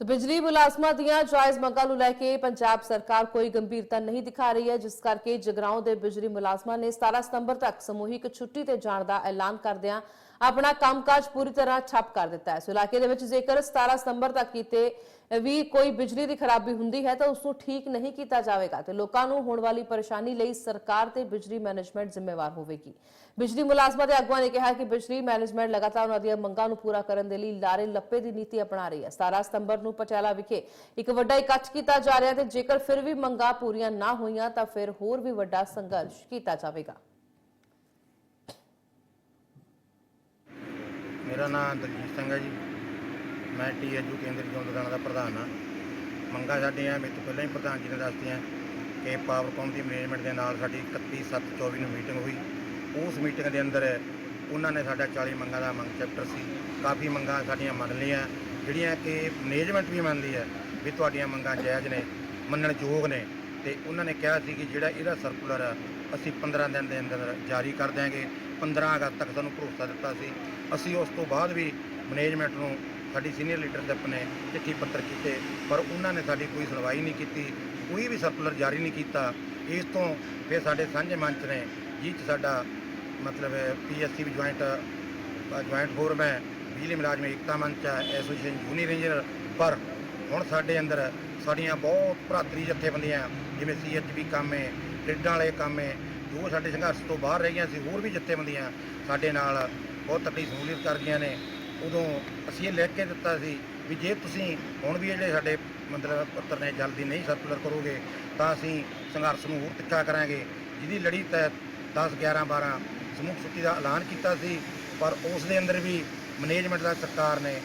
ਸੋ ਬਿਜਲੀ ਮੁਲਾਜ਼ਮਾਂ ਦੀਆਂ ਜਾਇਜ਼ ਮੰਗਾਂ ਨੂੰ ਲੈ ਕੇ ਪੰਜਾਬ ਸਰਕਾਰ ਕੋਈ ਗੰਭੀਰਤਾ ਨਹੀਂ ਦਿਖਾ ਰਹੀ ਹੈ, ਜਿਸ ਕਰਕੇ ਜਗਰਾਉਂ ਦੇ ਬਿਜਲੀ ਮੁਲਾਜ਼ਮਾਂ ਨੇ 17 ਸਤੰਬਰ ਤੱਕ ਸਮੂਹਿਕ ਛੁੱਟੀ ਤੇ ਜਾਣ ਦਾ ਐਲਾਨ ਕਰਦਿਆਂ ਆਪਣਾ ਕੰਮਕਾਜ ਪੂਰੀ ਤਰ੍ਹਾਂ ਠੱਪ ਕਰ ਦਿੱਤਾ ਹੈ। ਸੋ ਇਲਾਕੇ ਦੇ ਵਿੱਚ ਜੇਕਰ 17 ਸਤੰਬਰ ਤੱਕ ਕੀਤੇ ਵੀ ਕੋਈ ਬਿਜਲੀ ਦੀ ਖਰਾਬੀ ਹੁੰਦੀ ਹੈ, ਤਾਂ ਉਸ ਨੂੰ ਠੀਕ ਨਹੀਂ ਕੀਤਾ ਜਾਵੇਗਾ ਤੇ ਲੋਕਾਂ ਨੂੰ ਹੋਣ ਵਾਲੀ ਪਰੇਸ਼ਾਨੀ ਲਈ ਸਰਕਾਰ ਤੇ ਬਿਜਲੀ ਮੈਨੇਜਮੈਂਟ ਜ਼ਿੰਮੇਵਾਰ ਹੋਵੇਗੀ। ਬਿਜਲੀ ਮੁਲਾਜ਼ਮਾਂ ਦੇ ਆਗੂਆਂ ਨੇ ਕਿਹਾ ਕਿ ਬਿਜਲੀ ਮੈਨੇਜਮੈਂਟ ਲਗਾਤਾਰ ਉਹਨਾਂ ਦੀਆਂ ਮੰਗਾਂ ਨੂੰ ਪੂਰਾ ਕਰਨ ਦੇ ਲਈ ਲਾਰੇ ਲੱਪੇ ਦੀ ਨੀਤੀ ਅਪਣਾ ਰਹੀ ਹੈ। 17 ਸਤੰਬਰ ਨੂੰ ਪਟਿਆਲਾ ਵਿਖੇ ਇੱਕ ਵੱਡਾ ਇਕੱਠ ਕੀਤਾ ਜਾ ਰਿਹਾ ਤੇ ਜੇਕਰ ਫਿਰ ਵੀ ਮੰਗਾਂ ਪੂਰੀਆਂ ਨਾ ਹੋਈਆਂ, ਤਾਂ ਫਿਰ ਹੋਰ ਵੀ ਵੱਡਾ ਸੰਘਰਸ਼ ਕੀਤਾ ਜਾਵੇਗਾ। ਮੇਰਾ ਨਾਮ ਦਲਜੀਤ ਸਿੰਘ ਹੈ ਜੀ। ਮੈਂ ਟੀ ਐਜੂ ਕੇਂਦਰੀ ਜੋਨ ਲੁਧਿਆਣਾ ਦਾ ਪ੍ਰਧਾਨ ਹਾਂ। ਮੰਗਾਂ ਸਾਡੀਆਂ ਮੇਰੇ ਤੋਂ ਪਹਿਲਾਂ ਹੀ ਪ੍ਰਧਾਨ ਜੀ ਨੇ ਦੱਸਤੀਆਂ ਕਿ ਪਾਵਰਕੌਮ ਦੀ ਮੈਨੇਜਮੈਂਟ ਦੇ ਨਾਲ ਸਾਡੀ 31/7/24 ਨੂੰ ਮੀਟਿੰਗ ਹੋਈ। ਉਸ ਮੀਟਿੰਗ ਦੇ ਅੰਦਰ ਉਹਨਾਂ ਨੇ ਸਾਡਾ 40 ਮੰਗਾਂ ਦਾ ਮੰਗ ਚੈਪਟਰ ਸੀ। ਕਾਫੀ ਮੰਗਾਂ ਸਾਡੀਆਂ ਮੰਨ ਲਈਆਂ ਜਿਹੜੀਆਂ ਕਿ ਮੈਨੇਜਮੈਂਟ ਵੀ ਮੰਨਦੀ ਹੈ ਵੀ ਤੁਹਾਡੀਆਂ ਮੰਗਾਂ ਜਾਇਜ਼ ਨੇ ਮੰਨਣ ਯੋਗ ਨੇ। ਤੇ ਉਹਨਾਂ ਨੇ ਕਿਹਾ ਸੀ ਕਿ ਜਿਹੜਾ ਇਹਦਾ ਸਰਕੂਲਰ ਆ, ਅਸੀਂ 15 ਦਿਨ ਦੇ ਅੰਦਰ ਜਾਰੀ ਕਰ ਦਿਆਂਗੇ। 15 ਅਗਸਤ ਤੱਕ ਸਾਨੂੰ ਭਰੋਸਾ ਦਿੱਤਾ ਸੀ। ਅਸੀਂ ਉਸ ਤੋਂ ਬਾਅਦ ਵੀ ਮੈਨੇਜਮੈਂਟ ਨੂੰ ਸਾਡੀ ਸੀਨੀਅਰ ਲੀਡਰਸ਼ਿਪ ਨੇ ਚਿੱਠੀ ਪੱਤਰ ਕੀਤੇ, ਪਰ ਉਹਨਾਂ ਨੇ ਸਾਡੀ ਕੋਈ ਸੁਣਵਾਈ ਨਹੀਂ ਕੀਤੀ, ਕੋਈ ਵੀ ਸਰਕੂਲਰ ਜਾਰੀ ਨਹੀਂ ਕੀਤਾ। ਇਸ ਤੋਂ ਫਿਰ ਸਾਡੇ ਸਾਂਝੇ ਮੰਚ ਨੇ, ਜਿਹ 'ਚ ਸਾਡਾ ਮਤਲਬ ਪੀਐਸਸੀ ਵੀ ਜੁਆਇੰਟ ਜੁਆਇੰਟ ਫੋਰਮ ਹੈ, ਬਿਜਲੀ ਮੁਲਾਜ਼ਮ ਏਕਤਾ ਮੰਚ ਹੈ ਐਸੋਸੀਏਸ਼ਨ ਜੂਨੀਅਰ ਇੰਜੀਨੀਅਰ ਪਰ ਹੁਣ ਸਾਡੇ ਅੰਦਰ ਸਾਡੀਆਂ ਬਹੁਤ ਭਰਾਤਰੀ ਜਥੇਬੰਦੀਆਂ, ਜਿਵੇਂ ਸੀਐਚਬੀ ਕੰਮ ਹੈ ਟਿੱਡਾਂ ਵਾਲੇ ਕੰਮ ਹੈ ਜੋ ਸਾਡੇ ਸੰਘਰਸ਼ ਤੋਂ ਬਾਹਰ ਰਹਿ ਗਈਆਂ ਸੀ, ਹੋਰ ਵੀ ਜਥੇਬੰਦੀਆਂ ਸਾਡੇ ਨਾਲ ਬਹੁਤ ਤਕੜੀ ਸਹੂਲੀਅਤ ਕਰ ਗਈਆਂ ਨੇ। ਉਦੋਂ ਅਸੀਂ ਇਹ ਲਿਖ ਕੇ ਦਿੱਤਾ ਸੀ ਵੀ ਜੇ ਤੁਸੀਂ ਹੁਣ ਵੀ ਜਿਹੜੇ ਸਾਡੇ ਮਤਲਬ ਪੱਤਰ ਨੇ, ਜਲਦੀ ਨਹੀਂ ਸਰਕੂਲਰ ਕਰੋਗੇ, ਤਾਂ ਅਸੀਂ ਸੰਘਰਸ਼ ਨੂੰ ਹੋਰ ਤਿੱਖਾ ਕਰਾਂਗੇ। ਜਿਹਦੀ ਲੜੀ ਤਹਿਤ 10 11 12 ਸਮੂਹ ਛੁੱਟੀ ਦਾ ਐਲਾਨ ਕੀਤਾ ਸੀ, ਪਰ ਉਸ ਦੇ ਅੰਦਰ ਵੀ ਮੈਨੇਜਮੈਂਟ ਦਾ ਸਰਕਾਰ ਨੇ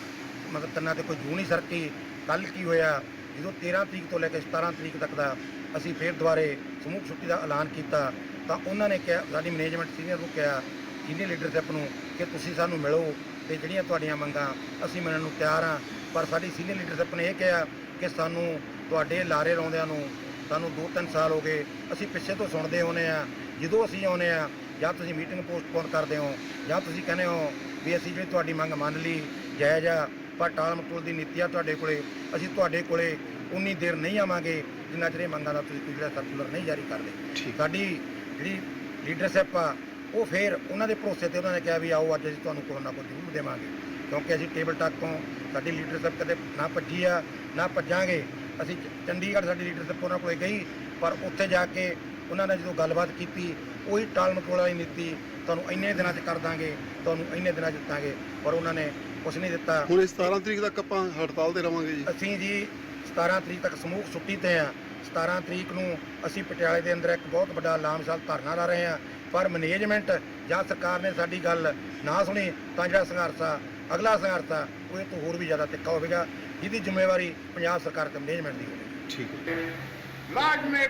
ਮਤਲਬ ਤਿੰਨਾਂ ਤੇ ਕੋਈ ਜੂ ਨਹੀਂ ਸਰਕੀ। ਕੱਲ ਕੀ ਹੋਇਆ? ਜਦੋਂ 13 ਤਰੀਕ ਤੋਂ ਲੈ ਕੇ 17 ਤਰੀਕ ਤੱਕ ਦਾ ਅਸੀਂ ਫੇਰ ਦੁਬਾਰੇ ਸਮੂਹ ਛੁੱਟੀ ਦਾ ਐਲਾਨ ਕੀਤਾ ਤਾਂ ਉਹਨਾਂ ਨੇ ਕਿਹਾ ਸਾਡੀ ਮੈਨੇਜਮੈਂਟ ਸੀਨੀਅਰ ਨੂੰ ਕਿਹਾ ਸੀਨੀਅਰ ਲੀਡਰਸ਼ਿਪ ਨੂੰ ਕਿ ਤੁਸੀਂ ਸਾਨੂੰ ਮਿਲੋ ਤੇ ਜਿਹੜੀਆਂ ਤੁਹਾਡੀਆਂ ਮੰਗਾਂ ਅਸੀਂ ਮੰਨਣ ਨੂੰ ਤਿਆਰ ਹਾਂ। ਪਰ ਸਾਡੀ ਸੀਨੀਅਰ ਲੀਡਰਸ਼ਿਪ ਨੇ ਇਹ ਕਿਹਾ ਕਿ ਸਾਨੂੰ ਤੁਹਾਡੇ ਲਾਰੇ ਲਾਉਂਦਿਆਂ ਨੂੰ ਸਾਨੂੰ 2-3 ਸਾਲ ਹੋ ਗਏ ਅਸੀਂ ਪਿੱਛੇ ਤੋਂ ਸੁਣਦੇ ਹੋਨੇ ਆ ਜਦੋਂ ਅਸੀਂ ਆਉਨੇ ਆ ਜਾਂ ਤੁਸੀਂ ਮੀਟਿੰਗ ਪੋਸਟਪੋਨ ਕਰਦੇ ਹੋ ਜਾਂ ਤੁਸੀਂ ਕਹਿੰਦੇ ਹੋ ਵੀ ਅਸੀਂ ਜਿਹੜੀ ਤੁਹਾਡੀ ਮੰਗ ਮੰਨ ਲਈ ਜਾਇਜ਼ ਆ ਪਰ ਟਾਲ ਮਟੋਲ ਦੀ ਨੀਤੀ ਆ ਤੁਹਾਡੇ ਕੋਲੇ ਅਸੀਂ ਤੁਹਾਡੇ ਕੋਲੇ ਉਨੀ ਦੇਰ ਨਹੀਂ ਆਵਾਂਗੇ ਜਿੰਨਾ ਚਿਰ ਇਹ ਮੰਗਾਂ ਦਾ ਤੁਸੀਂ ਕੋਈ ਜਿਹੜਾ ਸਰਕੂਲਰ ਨਹੀਂ ਜਾਰੀ ਕਰਦੇ। ਸਾਡੀ ਜਿਹੜੀ ਲੀਡਰਸ਼ਿਪ ਆ ਉਹ ਫੇਰ ਉਹਨਾਂ ਦੇ ਭਰੋਸੇ ਤੇ ਉਹਨਾਂ ਨੇ ਕਿਹਾ ਵੀ ਆਓ ਅੱਜ ਅਸੀਂ ਤੁਹਾਨੂੰ ਕੋਈ ਨਾ ਕੋਈ ਜ਼ਰੂਰ ਦੇਵਾਂਗੇ। ਕਿਉਂਕਿ ਅਸੀਂ ਟੇਬਲ ਟਾਕ ਤੋਂ ਸਾਡੀ ਲੀਡਰਸ਼ਿਪ ਕਦੇ ਨਾ ਭੱਜੀ ਆ ਨਾ ਭੱਜਾਂਗੇ। ਅਸੀਂ ਚੰਡੀਗੜ੍ਹ ਸਾਡੀ ਲੀਡਰਸ਼ਿਪ ਉਹਨਾਂ ਕੋਲੇ ਗਈ ਪਰ ਉੱਥੇ ਜਾ ਕੇ ਉਹਨਾਂ ਨੇ ਜਦੋਂ ਗੱਲਬਾਤ ਕੀਤੀ ਉਹੀ ਟਾਲ ਮਟੋਲ ਵਾਲੀ ਨੀਤੀ ਤੁਹਾਨੂੰ ਇੰਨੇ ਦਿਨਾਂ 'ਚ ਕਰ ਦਾਂਗੇ ਤੁਹਾਨੂੰ ਇੰਨੇ ਦਿਨਾਂ 'ਚ ਦਿੱਤਾਂਗੇ ਪਰ ਉਹਨਾਂ ਨੇ ਕੁਝ ਨਹੀਂ ਦਿੱਤਾ। ਹੁਣ ਇਹ 17 ਤਰੀਕ ਤੱਕ ਆਪਾਂ ਹੜਤਾਲ ਤੇ ਰਵਾਂਗੇ ਜੀ। ਅਸੀਂ ਜੀ 17 ਤਰੀਕ ਤੱਕ ਸਮੂਹ ਛੁੱਟੀ ਤੇ ਆ। 17 ਤਰੀਕ ਨੂੰ ਅਸੀਂ ਪਟਿਆਲੇ ਦੇ ਅੰਦਰ ਇੱਕ ਬਹੁਤ ਵੱਡਾ ਲਾਮਸਾਲ ਧਰਨਾ ਲਾ ਰਹੇ ਹਾਂ। ਪਰ ਮੈਨੇਜਮੈਂਟ ਜਾਂ ਸਰਕਾਰ ਨੇ ਸਾਡੀ ਗੱਲ ਨਾ ਸੁਣੀ ਤਾਂ ਜਿਹੜਾ ਸੰਘਰਸ਼ ਆ ਅਗਲਾ ਸੰਘਰਸ਼ ਆ ਉਹ ਇਹ ਤੋਂ ਹੋਰ ਵੀ ਜ਼ਿਆਦਾ ਤਿੱਖਾ ਹੋਵੇਗਾ ਜਿਹਦੀ ਜ਼ਿੰਮੇਵਾਰੀ ਪੰਜਾਬ ਸਰਕਾਰ ਤੇ ਮੈਨੇਜਮੈਂਟ ਦੀ ਹੋਵੇਗੀ। ਠੀਕ ਹੈ। ਲਾਜ਼ਮੀ